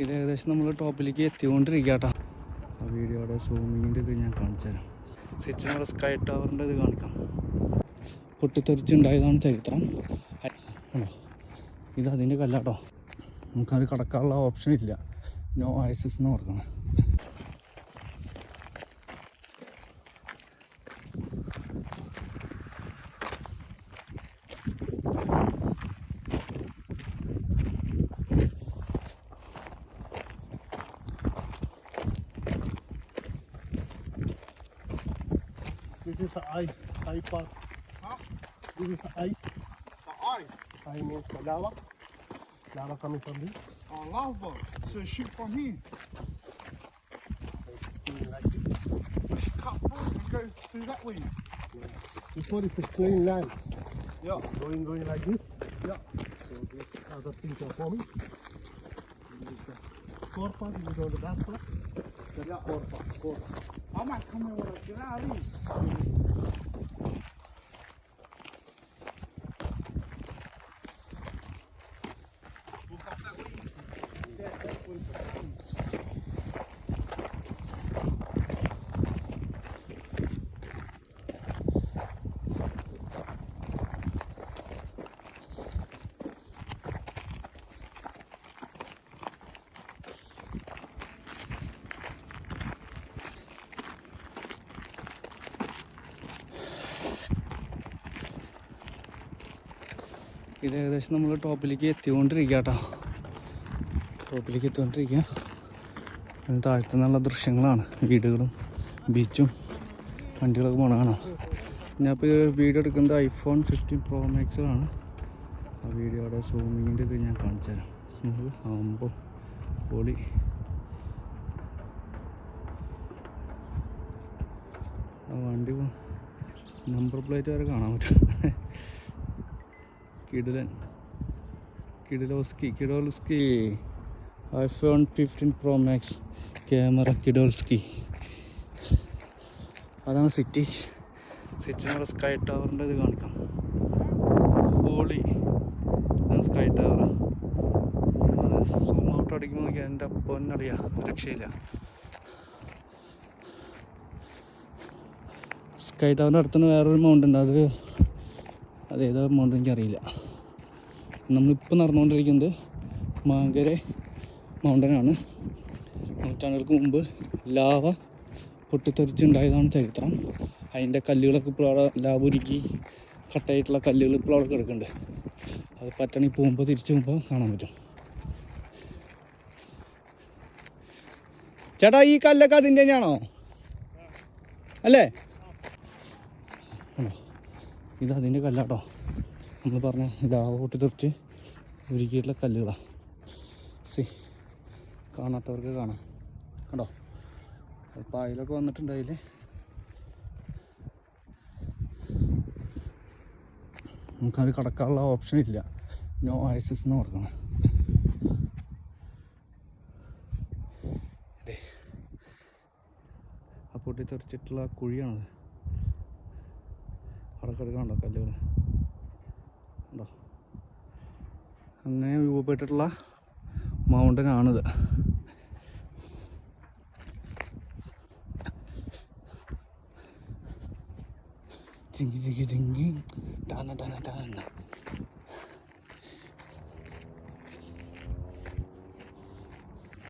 ഇത് ഏകദേശം നമ്മൾ ടോപ്പിലേക്ക് എത്തിക്കൊണ്ടിരിക്കുക കേട്ടോ ആ വീഡിയോയുടെ സൂമിങ്ങിന്റെ ഇത് ഞാൻ കാണിച്ചു തരാം. സിറ്റിനുള്ള സ്കൈ ടവറിന്റെ ഇത് കാണിക്കാം. പൊട്ടിത്തെറിച്ചുണ്ടായതാണ് ചരിത്രം. ഇത് അതിന്റെ കല്ലാട്ടോ. നമുക്കത് കടക്കാനുള്ള ഓപ്ഷൻ ഇല്ല. നോ ആക്സസ് എന്ന് കൊടുക്കണം This is the eye, eye part. Huh? This is the eye. The eye. Eye means the lava. Lava coming from this. Oh, lava. So shoot from here. So it's like this. Cut through and go through that way. This one is a plain land. Yeah. Going, going like this. Yeah. So these other things are forming. This is the core part. You know the back part. That's Yeah. core part. Core. I Ama kamera olarak göre arayız. ഇത് ഏകദേശം നമ്മൾ ടോപ്പിലേക്ക് എത്തിക്കൊണ്ടിരിക്കുക കേട്ടോ. ടോപ്പിലേക്ക് എത്തിക്കൊണ്ടിരിക്കുക. താഴത്തു നിന്നുള്ള ദൃശ്യങ്ങളാണ്. വീടുകളും ബീച്ചും വണ്ടികളൊക്കെ പോണ കാണാം. ഞാനിപ്പോൾ വീഡിയോ എടുക്കുന്നത് ഐഫോൺ ഫിഫ്റ്റീൻ പ്രോ മാക്സിലാണ് ആ വീഡിയോയുടെ സൂമിങ്ങിന്റെ ഇത് ഞാൻ കാണിച്ചു തരാം. സ്മൂത്ത് ആകുമ്പോൾ പൊളി. ആ വണ്ടി നമ്പർ പ്ലേറ്റ് വരെ കാണാൻ പറ്റും. കിടിലൻ കിഡിലോസ്കി കിഡോൽസ്കി iPhone fifteen pro max camera കിഡോൽസ്കി അതാണ് സിറ്റി സിറ്റിനുള്ള സ്കൈ ടവറിന്റെ ഇത് കാണിക്കാം. ഹോളി ഇതാണ് സ്കൈ ടവർ സൂം ഔട്ട് അടിക്കുമ്പോൾ നോക്കിയാൽ എന്റെ പൊന്നറിയാം രക്ഷയില്ല. സ്കൈ ടവറിന്റെ അടുത്തുനിന്ന് വേറൊരു മൗണ്ട് ഉണ്ട്. അത് അത് ഏതാ മൗണ്ട് എനിക്കറിയില്ല നമ്മളിപ്പോൾ നടന്നുകൊണ്ടിരിക്കുന്നത് മാങ്കര മൗണ്ടനാണ്. നൂറ്റാണ്ടുകൾക്ക് മുമ്പ് ലാവ പൊട്ടിത്തെറിച്ചുണ്ടായതാണ് ചരിത്രം. അതിന്റെ കല്ലുകളൊക്കെ ഇപ്പോൾ അവിടെ ലാവ ഉരുക്കി കട്ടായിട്ടുള്ള കല്ലുകൾ ഇപ്പോൾ അവിടെ കിടക്കുന്നുണ്ട്. അത് പറ്റണി പോകുമ്പോൾ തിരിച്ചു പോകുമ്പോൾ കാണാൻ പറ്റും. ചേട്ടാ ഈ കല്ലൊക്കെ അതിന്റെ തന്നെയാണോ? അല്ലേ? ഇത് അതിന്റെ കല്ലാട്ടോ. നമ്മൾ പറഞ്ഞ ഇതാവോട്ട് തെറിച്ച് ഉരുക്കിയിട്ടുള്ള കല്ലുകളാണ് സി കാണാത്തവർക്ക് കാണാം. കണ്ടോ? പായലൊക്കെ വന്നിട്ടുണ്ട് അതിൽ നമുക്കത് കടക്കാനുള്ള ഓപ്ഷൻ ഇല്ല. നോ ആക്സസ് എന്ന് കൊടുക്കണം പൊട്ടിത്തെറിച്ചിട്ടുള്ള ആ കുഴിയാണത്. കിടക്കണുണ്ടോ കല്ലുകൾ? ഉണ്ടോ അങ്ങനെ രൂപപ്പെട്ടിട്ടുള്ള മൗണ്ടൻ ആണിത്. ചിങ്ങി ചിങ്ങി ചിങ്ങി. ടാന ടാന ടാന.